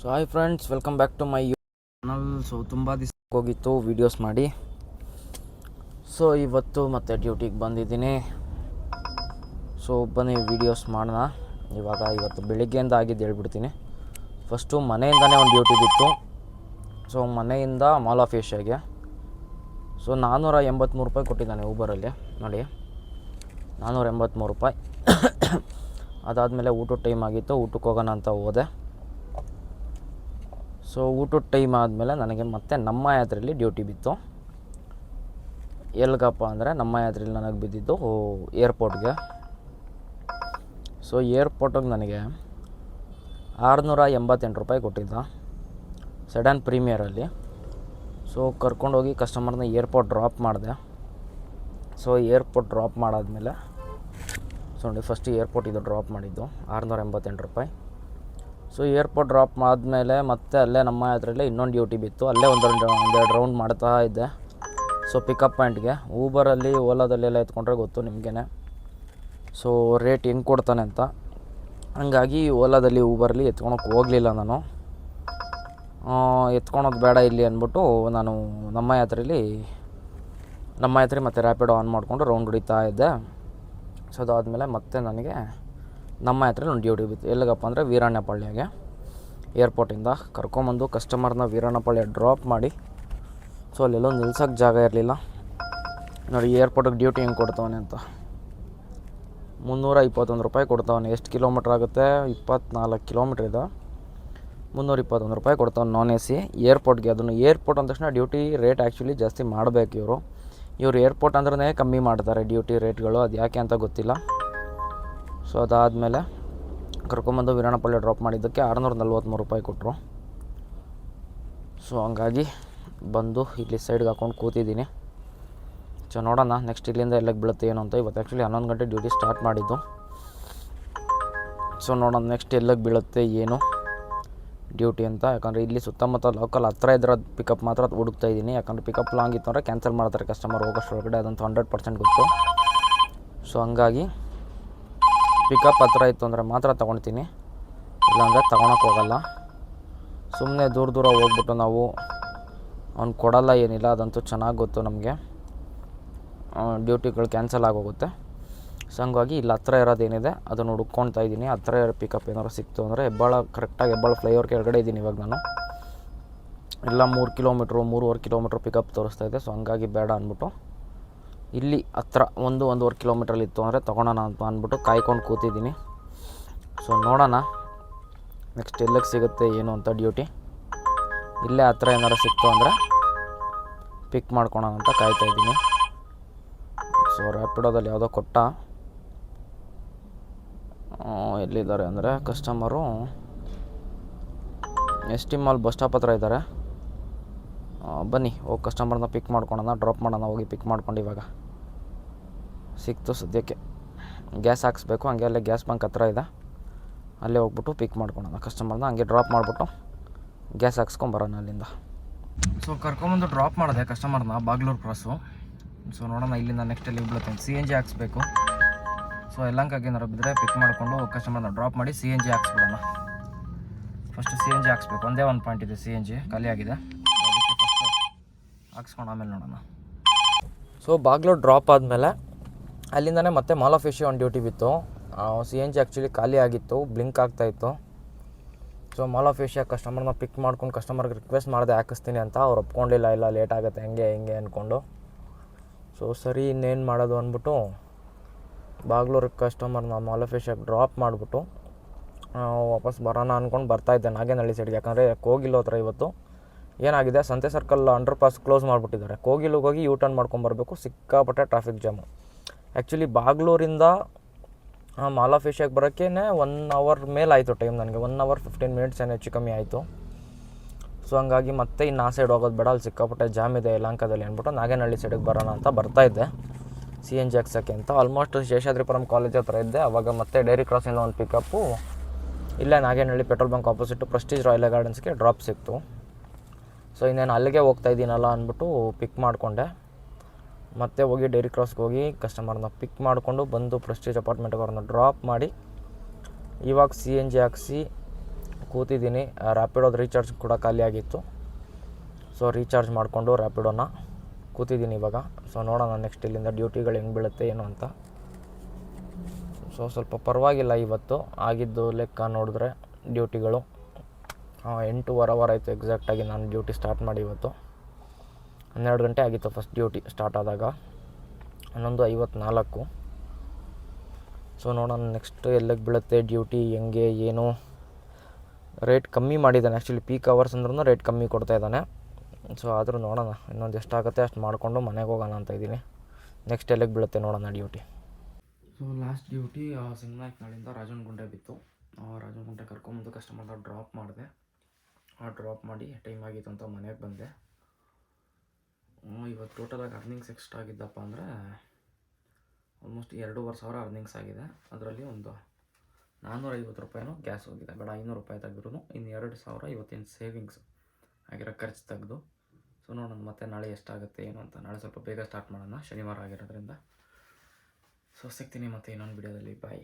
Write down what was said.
So hi friends welcome back to my channel so ತುಂಬ ದಿವಸ ಹೋಗಿತ್ತು ವೀಡಿಯೋಸ್ ಮಾಡಿ. ಸೊ ಇವತ್ತು ಮತ್ತೆ ಡ್ಯೂಟಿಗೆ ಬಂದಿದ್ದೀನಿ. ಸೊ ಬನ್ನಿ ವೀಡಿಯೋಸ್ ಮಾಡೋಣ. ಇವಾಗ ಇವತ್ತು ಬೆಳಿಗ್ಗೆಯಿಂದ ಆಗಿದ್ದು ಹೇಳ್ಬಿಡ್ತೀನಿ. ಫಸ್ಟು ಮನೆಯಿಂದನೇ ಒಂದು ಡ್ಯೂಟಿ ಬಿತ್ತು ಸೊ ಮನೆಯಿಂದ ಮಾಲ್ ಆಫ್ ಏಷ್ಯಾಗೆ ಸೊ ನಾನ್ನೂರ ಎಂಬತ್ತ್ಮೂರು ರೂಪಾಯಿ ಕೊಟ್ಟಿದ್ದಾನೆ ಊಬರಲ್ಲಿ ನೋಡಿ. ನಾನ್ನೂರ ಎಂಬತ್ತ್ಮೂರು ರೂಪಾಯಿ. ಅದಾದಮೇಲೆ ಊಟದ ಟೈಮ್ ಆಗಿತ್ತು, ಊಟಕ್ಕೆ ಹೋಗೋಣ ಅಂತ ಹೋದೆ. ಸೊ ಊಟದ ಟೈಮ್ ಆದಮೇಲೆ ನನಗೆ ಮತ್ತೆ ನಮ್ಮ ಯಾತ್ರೆಯಲ್ಲಿ ಡ್ಯೂಟಿ ಬಿತ್ತು. ಎಲ್ಲಿಗಪ್ಪ ಅಂದರೆ ನಮ್ಮ ಯಾತ್ರೆಯಲ್ಲಿ ನನಗೆ ಬಿದ್ದಿದ್ದು ಏರ್ಪೋರ್ಟ್ಗೆ ಸೊ ಏರ್ಪೋರ್ಟಿಗೆ ನನಗೆ ಆರುನೂರ ಎಂಬತ್ತೆಂಟು ರೂಪಾಯಿ ಕೊಟ್ಟಿದ್ದ ಸಡನ್ ಪ್ರೀಮಿಯರಲ್ಲಿ ಸೊ ಕರ್ಕೊಂಡೋಗಿ ಕಸ್ಟಮರ್ನ ಏರ್ಪೋರ್ಟ್ ಡ್ರಾಪ್ ಮಾಡಿದೆ. ಸೊ ಏರ್ಪೋರ್ಟ್ ಡ್ರಾಪ್ ಮಾಡಾದಮೇಲೆ ಸೊ ನೋಡಿ ಫಸ್ಟ್ ಏರ್ಪೋರ್ಟ್ ಇದು ಡ್ರಾಪ್ ಮಾಡಿದ್ದು ಆರುನೂರ ಎಂಬತ್ತೆಂಟು ರೂಪಾಯಿ. ಸೊ ಏರ್ಪೋರ್ಟ್ ಡ್ರಾಪ್ ಆದಮೇಲೆ ಮತ್ತೆ ಅಲ್ಲೇ ನಮ್ಮ ಹತ್ರಲ್ಲೇ ಇನ್ನೊಂದು ಡ್ಯೂಟಿ ಬಿತ್ತು. ಅಲ್ಲೇ ಒಂದೆರಡು ಒಂದೆರಡು ರೌಂಡ್ ಮಾಡ್ತಾ ಇದ್ದೆ. ಸೊ ಪಿಕಪ್ ಪಾಯಿಂಟ್ಗೆ ಊಬರಲ್ಲಿ ಓಲಾದಲ್ಲೆಲ್ಲ ಎತ್ಕೊಂಡ್ರೆ ಗೊತ್ತು ನಿಮಗೇ ಸೊ ರೇಟ್ ಹೆಂಗೆ ಕೊಡ್ತಾನೆ ಅಂತ. ಹಂಗಾಗಿ ಓಲಾದಲ್ಲಿ ಊಬರಲ್ಲಿ ಎತ್ಕೊಳಕ್ಕೆ ಹೋಗಲಿಲ್ಲ ನಾನು. ಎತ್ಕೊಳೋದು ಬೇಡ ಇಲ್ಲಿ ಅಂದ್ಬಿಟ್ಟು ನಾನು ನಮ್ಮ ಯಾತ್ರೆಯಲ್ಲಿ ನಮ್ಮ ಯಾತ್ರೆ ಮತ್ತು ರ್ಯಾಪಿಡ್ ಆನ್ ಮಾಡಿಕೊಂಡು ರೌಂಡ್ ಹೊಡಿತಾ ಇದ್ದೆ. ಸೊ ಅದಾದಮೇಲೆ ಮತ್ತೆ ನನಗೆ ನಮ್ಮ ಹತ್ರ ಒಂದು ಡ್ಯೂಟಿ ಬಿತ್ತು. ಎಲ್ಲಿಗಪ್ಪ ಅಂದರೆ ವೀರಣ್ಣಪಳ್ಳಿಗೆ ಏರ್ಪೋರ್ಟಿಂದ ಕರ್ಕೊಂಬಂದು ಕಸ್ಟಮರ್ನ ವೀರಣ್ಣಪಳ್ಳಿ ಡ್ರಾಪ್ ಮಾಡಿ. ಸೊ ಅಲ್ಲೆಲ್ಲೋ ನಿಲ್ಸೋಕ್ಕೆ ಜಾಗ ಇರಲಿಲ್ಲ. ನೋಡಿ ಏರ್ಪೋರ್ಟಿಗೆ ಡ್ಯೂಟಿ ಹೆಂಗೆ ಕೊಡ್ತಾವನೆ ಅಂತ. ಮುನ್ನೂರ ಇಪ್ಪತ್ತೊಂದು ರೂಪಾಯಿ ಕೊಡ್ತಾವನೆ. ಎಷ್ಟು ಕಿಲೋಮೀಟ್ರ್ ಆಗುತ್ತೆ? ಇಪ್ಪತ್ನಾಲ್ಕು ಕಿಲೋಮೀಟ್ರ್ ಇದೆ. ಮುನ್ನೂರ ಇಪ್ಪತ್ತೊಂದು ರೂಪಾಯಿ ಕೊಡ್ತಾವೆ ನಾನ್ ಎ ಸಿ ಏರ್ಪೋರ್ಟ್ಗೆ ಅದನ್ನು ಏರ್ಪೋರ್ಟ್ ಅಂದ ತಕ್ಷಣ ಡ್ಯೂಟಿ ರೇಟ್ ಆ್ಯಕ್ಚುಲಿ ಜಾಸ್ತಿ ಮಾಡಬೇಕು ಇವರು. ಇವರು ಏರ್ಪೋರ್ಟ್ ಅಂದ್ರೆ ಕಮ್ಮಿ ಮಾಡ್ತಾರೆ ಡ್ಯೂಟಿ ರೇಟ್ಗಳು ಅದು ಯಾಕೆ ಅಂತ ಗೊತ್ತಿಲ್ಲ. ಸೊ ಅದಾದಮೇಲೆ ಕರ್ಕೊಂಬಂದು ವೀರಾಣಪಳ್ಳಿ ಡ್ರಾಪ್ ಮಾಡಿದ್ದಕ್ಕೆ ಆರುನೂರ ನಲ್ವತ್ತ್ಮೂರು ರೂಪಾಯಿ ಕೊಟ್ಟರು ಸೊ ಹಂಗಾಗಿ ಬಂದು ಇಲ್ಲಿ ಸೈಡ್ಗೆ ಹಾಕೊಂಡು ಕೂತಿದ್ದೀನಿ. ಸೊ ನೋಡೋಣ ನೆಕ್ಸ್ಟ್ ಇಲ್ಲಿಂದ ಎಲ್ಲಕ್ಕೆ ಬೀಳುತ್ತೆ ಏನು ಅಂತ. ಇವತ್ತು ಆ್ಯಕ್ಚುಲಿ ಹನ್ನೊಂದು ಗಂಟೆ ಡ್ಯೂಟಿ ಸ್ಟಾರ್ಟ್ ಮಾಡಿದ್ದು. ಸೊ ನೋಡೋಣ ನೆಕ್ಸ್ಟ್ ಎಲ್ಲಕ್ಕೆ ಬೀಳುತ್ತೆ ಏನು ಡ್ಯೂಟಿ ಅಂತ. ಯಾಕಂದರೆ ಇಲ್ಲಿ ಸುತ್ತಮುತ್ತ ಲೋಕಲ್ ಹತ್ರ ಇದ್ರೆ ಪಿಕಪ್ ಮಾತ್ರ ಹುಡುಕ್ತಾ ಇದ್ದೀನಿ. ಯಾಕಂದರೆ ಪಿಕಪ್ ಲಾಂಗ್ ಇತ್ತು ಅಂದರೆ ಕ್ಯಾನ್ಸಲ್ ಮಾಡ್ತಾರೆ ಕಸ್ಟಮರ್ ಹೋಗೋಷ್ಟೊಳಗಡೆ ಅದಂತೂ ಹಂಡ್ರೆಡ್ ಪರ್ಸೆಂಟ್ ಗೊತ್ತು. ಸೊ ಹಂಗಾಗಿ ಪಿಕಪ್ ಹತ್ರ ಇತ್ತು ಅಂದರೆ ಮಾತ್ರ ತೊಗೊಳ್ತೀನಿ. ಇಲ್ಲಾಂದರೆ ತೊಗೊಳಕ್ಕೆ ಹೋಗಲ್ಲ. ಸುಮ್ಮನೆ ದೂರ ದೂರ ಹೋಗ್ಬಿಟ್ಟು ನಾವು ಅವ್ನು ಕೊಡಲ್ಲ ಏನಿಲ್ಲ, ಅದಂತೂ ಚೆನ್ನಾಗಿ ಗೊತ್ತು ನಮಗೆ. ಡ್ಯೂಟಿಗಳು ಕ್ಯಾನ್ಸಲ್ ಆಗೋಗುತ್ತೆ. ಸೊ ಹಂಗಾಗಿ ಇಲ್ಲಿ ಹತ್ರ ಇರೋದೇನಿದೆ, ಅದನ್ನು ಹುಡ್ಕೊಳ್ತಾ ಇದ್ದೀನಿ. ಹತ್ರ ಇರೋ ಪಿಕಪ್ ಏನಾದ್ರು ಸಿಕ್ತು ಅಂದರೆ ಹೆಬ್ಬಾಳ ಕರೆಕ್ಟಾಗಿ ಹೆಬ್ಬಾಳ ಫ್ಲೈಓವರ್ ಕೆಳಗಡೆ ಇದ್ದೀನಿ ಇವಾಗ ನಾನು. ಎಲ್ಲ ಮೂರು ಕಿಲೋಮೀಟ್ರು ಮೂರುವರೆ ಕಿಲೋಮೀಟ್ರ್ ಪಿಕಪ್ ತೋರಿಸ್ತಾ ಇದೆ. ಸೊ ಹಂಗಾಗಿ ಬೇಡ ಅಂದ್ಬಿಟ್ಟು. ಇಲ್ಲಿ ಹತ್ರ ಒಂದು ಒಂದೂವರೆ ಕಿಲೋಮೀಟ್ರಲ್ಲಿ ಇತ್ತು ಅಂದರೆ ತೊಗೊಳೋಣ ಅಂತ ಅಂದ್ಬಿಟ್ಟು ಕಾಯ್ಕೊಂಡು ಕೂತಿದ್ದೀನಿ. ಸೊ ನೋಡೋಣ ನೆಕ್ಸ್ಟ್ ಎಲ್ಲಿಗೆ ಸಿಗುತ್ತೆ, ಏನು ಅಂತ ಡ್ಯೂಟಿ ಇಲ್ಲೇ ಹತ್ರ ಏನಾರು ಸಿಕ್ತು ಅಂದರೆ ಪಿಕ್ ಮಾಡ್ಕೊಳೋಣ ಅಂತ ಕಾಯ್ತಾ ಇದ್ದೀನಿ. ಸೊ ರ್ಯಾಪಿಡೋದಲ್ಲಿ ಯಾವುದೋ ಕೊಟ್ಟ. ಎಲ್ಲಿದ್ದಾರೆ ಅಂದರೆ customer S T mall bus stop ಹತ್ರ ಇದ್ದಾರೆ. ಬನ್ನಿ, ಹೋಗಿ ಕಸ್ಟಮರ್ನ ಪಿಕ್ ಮಾಡ್ಕೊಳೋಣ ಡ್ರಾಪ್ ಮಾಡೋಣ, ಹೋಗಿ ಪಿಕ್ ಮಾಡ್ಕೊಂಡು ಇವಾಗ. ಸಿಕ್ತು ಸದ್ಯಕ್ಕೆ. ಗ್ಯಾಸ್ ಹಾಕ್ಸ್ಬೇಕು, ಹಂಗೆ ಅಲ್ಲೇ ಗ್ಯಾಸ್ ಬಂಕ್ ಹತ್ರ ಇದೆ. ಅಲ್ಲೇ ಹೋಗ್ಬಿಟ್ಟು ಪಿಕ್ ಮಾಡ್ಕೊಳೋಣ ಕಸ್ಟಮರ್ನ ಹಂಗೆ ಡ್ರಾಪ್ ಮಾಡಿಬಿಟ್ಟು ಗ್ಯಾಸ್ ಹಾಕ್ಸ್ಕೊಂಬರೋಣ ಅಲ್ಲಿಂದ. ಸೊ ಕರ್ಕೊಂಬಂದು ಡ್ರಾಪ್ ಮಾಡಿದೆ ಕಸ್ಟಮರ್ನ ಬಾಗ್ಲೂರು ಕ್ರಾಸು ಸೊ ನೋಡೋಣ ಇಲ್ಲಿಂದ ನೆಕ್ಸ್ಟ್ ಎಲ್ಲಿ ಬೀಳುತ್ತೆ ಸಿ ಎನ್ ಜಿ ಹಾಕ್ಸ್ಬೇಕು. ಸೊ ಎಲ್ಲಂಕಾಗಿ ಏನಾರು ಬಿದ್ದರೆ ಪಿಕ್ ಮಾಡಿಕೊಂಡು ಕಸ್ಟಮರ್ನ ಡ್ರಾಪ್ ಮಾಡಿ ಸಿ ಎನ್ ಜಿ ಹಾಕ್ಸ್ಬಿಡೋಣ. ಫಸ್ಟ್ ಸಿ ಎನ್ ಜಿ ಹಾಕ್ಸ್ಬೇಕು. ಒಂದೇ ಒಂದು ಪಾಯಿಂಟ್ ಇದೆ ಸಿ ಎನ್ ಜಿ ಖಾಲಿ ಆಗಿದೆ. ಅದಕ್ಕೆ ಫಸ್ಟು ಹಾಕ್ಸ್ಕೊಂಡು ಆಮೇಲೆ ನೋಡೋಣ. ಸೊ ಬಾಗ್ಲೋ ಡ್ರಾಪ್ ಆದಮೇಲೆ ಅಲ್ಲಿಂದನೇ ಮತ್ತೆ mall of Asia one duty ಬಿತ್ತು. ಸಿ ಎನ್ ಜಿ ಆ್ಯಕ್ಚುಲಿ ಖಾಲಿ ಆಗಿತ್ತು ಬ್ಲಿಂಕ್ ಆಗ್ತಾಯಿತ್ತು ಸೊ ಮಾಲ್ ಆಫ್ ಏಷ್ಯಾ ಕಸ್ಟಮರ್ನ ಪಿಕ್ ಮಾಡ್ಕೊಂಡು ಕಸ್ಟಮರ್ಗೆ ರಿಕ್ವೆಸ್ಟ್ ಮಾಡಿದೆ, ಹಾಕಿಸ್ತೀನಿ ಅಂತ. ಅವ್ರು ಒಪ್ಕೊಂಡಿಲ್ಲ, ಇಲ್ಲ ಲೇಟ್ ಆಗುತ್ತೆ, ಹೆಂಗೆ, ಹಿಂಗೆ? ಅಂದ್ಕೊಂಡು ಸೊ ಸರಿ, ಇನ್ನೇನು ಮಾಡೋದು ಅಂದ್ಬಿಟ್ಟು ಬಾಗ್ಲೂರು ಕಸ್ಟಮರ್ನ ಮಾಲ್ ಆಫ್ ಏಷ್ಯಾಗೆ ಡ್ರಾಪ್ ಮಾಡಿಬಿಟ್ಟು ವಾಪಸ್ ಬರೋಣ ಅಂದ್ಕೊಂಡು ಬರ್ತಾಯಿದ್ದೆ ನಾಗೇನಹಳ್ಳಿ ಸೈಡ್ಗೆ ಯಾಕಂದರೆ, ಹೋಗಿಲ್ಲ ಹತ್ರ ಇವತ್ತು. ಏನಾಗಿದೆ? ಸಂತೆ ಸರ್ಕಲ್ ಅಂಡರ್ ಪಾಸ್ ಕ್ಲೋಸ್ ಮಾಡಿಬಿಟ್ಟಿದ್ದಾರೆ. ಕೋಗಿಲಿಗೆ ಹೋಗಿ ಯೂ ಟರ್ನ್ ಮಾಡ್ಕೊಂಬರ್ಬೇಕು ಸಿಕ್ಕಾಪಟ್ಟೆ ಟ್ರಾಫಿಕ್ ಜಾಮು ಆ್ಯಕ್ಚುಲಿ ಬಾಗ್ಲೂರಿಂದ ಮಾಲ್ ಆಫ್ ಬರೋಕ್ಕೇ ಒನ್ ಅವರ್ ಮೇಲೆ ಆಯಿತು ಟೈಮ್ ನನಗೆ. ಒನ್ ಅವರ್ ಫಿಫ್ಟೀನ್ ಮಿನಿಟ್ಸ್ ಏನು ಹೆಚ್ಚು ಕಮ್ಮಿ ಆಯಿತು. ಸೊ ಹಂಗಾಗಿ ಮತ್ತೆ ಇನ್ನು ಆ ಸೈಡ್ ಹೋಗೋದು ಬೇಡ. ಅಲ್ಲಿ ಸಿಕ್ಕಾಪಟ್ಟೆ ಜಾಮ್ ಇದೆ ಯಲಂಕದಲ್ಲಿ ಅಂದ್ಬಿಟ್ಟು ನಾಗೇನಹಳ್ಳಿ ಸೈಡಿಗೆ ಬರೋಣ ಅಂತ ಬರ್ತಾ ಇದ್ದೆ. ಸಿ ಎನ್ ಜಿ ಹಾಕ್ಸೋಕ್ಕೆ ಅಂತ. ಆಲ್ಮೋಸ್ಟ್ ಶೇಷಾದ್ರಿಪುರಂ ಕಾಲೇಜ್ ಹತ್ರ ಇದ್ದೆ. ಅವಾಗ ಮತ್ತೆ ಡೈರಿ ಕ್ರಾಸಿಂದ ಒಂದು ಪಿಕಪ್ಪು ಇಲ್ಲೇ Nagenahalli petrol bunk opposite Prestige Royal ಗಾರ್ಡನ್ಸ್ಗೆ drop ಸಿಕ್ತು. ಸೊ ಇನ್ನೇನು ಅಲ್ಲಿಗೆ ಹೋಗ್ತಾ ಇದ್ದೀನಲ್ಲ ಅಂದ್ಬಿಟ್ಟು ಪಿಕ್ ಮಾಡಿಕೊಂಡೆ. ಮತ್ತೆ ಹೋಗಿ ಡೈರಿ ಕ್ರಾಸ್ಗೆ ಹೋಗಿ ಕಸ್ಟಮರ್ನ ಪಿಕ್ ಮಾಡಿಕೊಂಡು ಬಂದು ಪ್ರೆಸ್ಟೀಜ್ ಅಪಾರ್ಟ್ಮೆಂಟ್ಗೆ ಅವ್ರನ್ನ ಡ್ರಾಪ್ ಮಾಡಿ ಇವಾಗ ಸಿ ಎನ್ ಜಿ ಹಾಕಿಸಿ ಕೂತಿದ್ದೀನಿ. ರ್ಯಾಪಿಡೋದು ರೀಚಾರ್ಜ್ ಕೂಡ ಖಾಲಿ ಆಗಿತ್ತು. ಸೊ ರೀಚಾರ್ಜ್ ಮಾಡಿಕೊಂಡು ರ್ಯಾಪಿಡೋನ ಕೂತಿದ್ದೀನಿ ಇವಾಗ. ಸೊ ನೋಡೋಣ ನೆಕ್ಸ್ಟ್ ಇಲ್ಲಿಂದ ಡ್ಯೂಟಿಗಳು ಹೆಂಗೆ ಬೀಳುತ್ತೆ ಏನು ಅಂತ. ಸೊ ಸ್ವಲ್ಪ ಪರವಾಗಿಲ್ಲ ಇವತ್ತು. ಆಗಿದ್ದು ಲೆಕ್ಕ ನೋಡಿದ್ರೆ ಡ್ಯೂಟಿಗಳು ಎಂಟೂವರೆ ಅವರ್ ಆಯಿತು ಎಕ್ಸಾಕ್ಟಾಗಿ ನಾನು ಡ್ಯೂಟಿ ಸ್ಟಾರ್ಟ್ ಮಾಡಿ ಇವತ್ತು. ಹನ್ನೆರಡು ಗಂಟೆ ಆಗಿತ್ತು ಫಸ್ಟ್ ಡ್ಯೂಟಿ ಸ್ಟಾರ್ಟ್ ಆದಾಗ. ಹನ್ನೊಂದು ಐವತ್ನಾಲ್ಕು. ಸೊ ನೋಡೋಣ ನೆಕ್ಸ್ಟ್ ಎಲ್ಲಿಗೆ ಬೀಳುತ್ತೆ ಡ್ಯೂಟಿ ಹೆಂಗೆ, ಏನು? ರೇಟ್ ಕಮ್ಮಿ ಮಾಡಿದ್ದಾನೆ. ಆ್ಯಕ್ಚುಲಿ ಪೀಕ್ ಅವರ್ಸ್ ಅಂದ್ರೂ ರೇಟ್ ಕಮ್ಮಿ ಕೊಡ್ತಾ ಇದ್ದಾನೆ. ಸೊ ಆದರೂ ನೋಡೋಣ. ಇನ್ನೊಂದು ಎಷ್ಟಾಗುತ್ತೆ ಅಷ್ಟು ಮಾಡಿಕೊಂಡು ಮನೆಗೆ ಹೋಗೋಣ ಅಂತ ಇದ್ದೀನಿ. ನೆಕ್ಸ್ಟ್ ಎಲ್ಲಿಗೆ ಬೀಳುತ್ತೆ ನೋಡೋಣ ಡ್ಯೂಟಿ ಸೊ ಲಾಸ್ಟ್ ಡ್ಯೂಟಿ ಸಿಂಗ್ನಾಯ್ಕ್ನಾಳಿಂದ ರಾಜನ್ ಗುಂಡೆ ಬಿತ್ತು. ರಾಜನಗುಂಟೆ ಕರ್ಕೊಂಬಂದು ಕಸ್ಟಮರ್ನ ಡ್ರಾಪ್ ಮಾಡಿದೆ. ಡ್ರಾಪ್ ಮಾಡಿ ಟೈಮ್ ಆಗಿತ್ತು ಅಂತ ಮನೆಗೆ ಬಂದೆ. ಇವತ್ತು ಟೋಟಲಾಗಿ ಅರ್ನಿಂಗ್ಸ್ ಎಷ್ಟಾಗಿದ್ದಪ್ಪ ಅಂದರೆ ಆಲ್ಮೋಸ್ಟ್ ಎರಡೂವರೆ ಸಾವಿರ ಅರ್ನಿಂಗ್ಸ್ ಆಗಿದೆ. ಅದರಲ್ಲಿ ಒಂದು ನಾನ್ನೂರ ಐವತ್ತು ರೂಪಾಯಿನೂ ಗ್ಯಾಸ್ ಹೋಗಿದೆ. ಬೇಡ, ಐನೂರು ರೂಪಾಯಿ ತೆಗೆದ್ರು ಇನ್ನು ಎರಡು ಸಾವಿರ ಇವತ್ತಿನ ಸೇವಿಂಗ್ಸ್ ಆಗಿರೋ ಖರ್ಚು ತೆಗೆದು. ಸೊ ನೋಡೋಣ ಮತ್ತೆ ನಾಳೆ ಎಷ್ಟಾಗುತ್ತೆ, ಏನು ಅಂತ. ನಾಳೆ ಸ್ವಲ್ಪ ಬೇಗ ಸ್ಟಾರ್ಟ್ ಮಾಡೋಣ. ಶನಿವಾರ ಆಗಿರೋದ್ರಿಂದ. ಸೊ ಸಿಗ್ತೀನಿ ಮತ್ತೆ ಇನ್ನೊಂದು ವಿಡಿಯೋದಲ್ಲಿ ಬಾಯ್